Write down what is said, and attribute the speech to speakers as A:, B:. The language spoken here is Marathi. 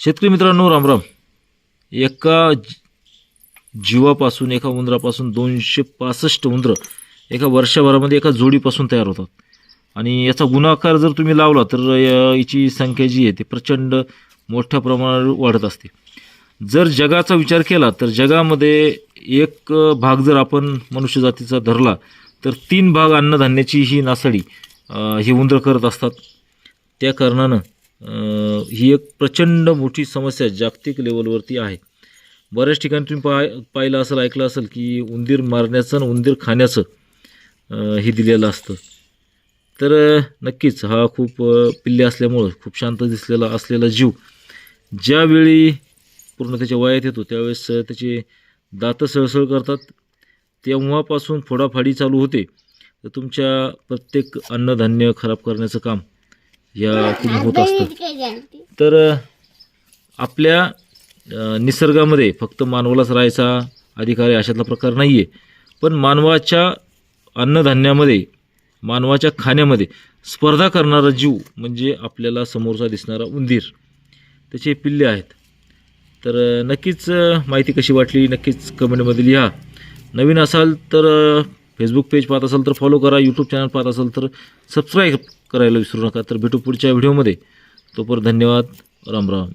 A: शेतकरी मित्रांनो रामराम एका जीवापासून एका उंदरापासून दोनशे पासष्ट उंदरं एका वर्षभरामध्ये एका जोडीपासून तयार होतात. आणि याचा गुणाकार जर तुम्ही लावला तर याची संख्या जी आहे ती प्रचंड मोठ्या प्रमाणावर वाढत असते. जर जगाचा विचार केला तर जगामध्ये एक भाग जर आपण मनुष्य जातीचा धरला तर तीन भाग अन्नधान्याची ही नासाडी हे ही उंदर करत असतात. त्या कारणानं ही एक प्रचंड मोठी समस्या जागतिक लेवलवरती आहे. बऱ्याच ठिकाणी तुम्ही पाय पाहिलं असेल ऐकलं असेल की उंदीर मारण्याचं आणि उंदीर खाण्याचं हे दिलेलं असतं. तर नक्कीच हा खूप पिल्ले असल्यामुळं खूप शांत दिसलेला असलेला जीव ज्यावेळी पूर्ण त्याच्या वयात येतो त्यावेळेस त्याचे दातं सळसळ करतात. तेव्हापासून फोडाफाडी चालू होते. तर तुमच्या प्रत्येक अन्नधान्य खराब करण्याचं काम या तुम्ही होत असतं तर आपल्या निसर्गामध्ये फक्त मानवालाच राहायचा अधिकार आहे अशातला प्रकार नाही आहे पण मानवाच्या अन्नधान्यामध्ये मानवाच्या खाण्यामध्ये स्पर्धा करणारा जीव म्हणजे आपल्याला समोरचा दिसणारा उंदीर. त्याचे पिल्ले आहेत. तर नक्कीच माहिती कशी वाटली? नक्कीच कमेंटमध्ये लिहा. नवीन असाल तर फेसबुक पेज पाहत असाल तर फॉलो करा यूट्यूब चॅनल पाहत असाल तर सबस्क्राईब करायला विसरू नका. तर भेटू पुढच्या व्हिडिओमध्ये. तोपर्यंत धन्यवाद. राम राम.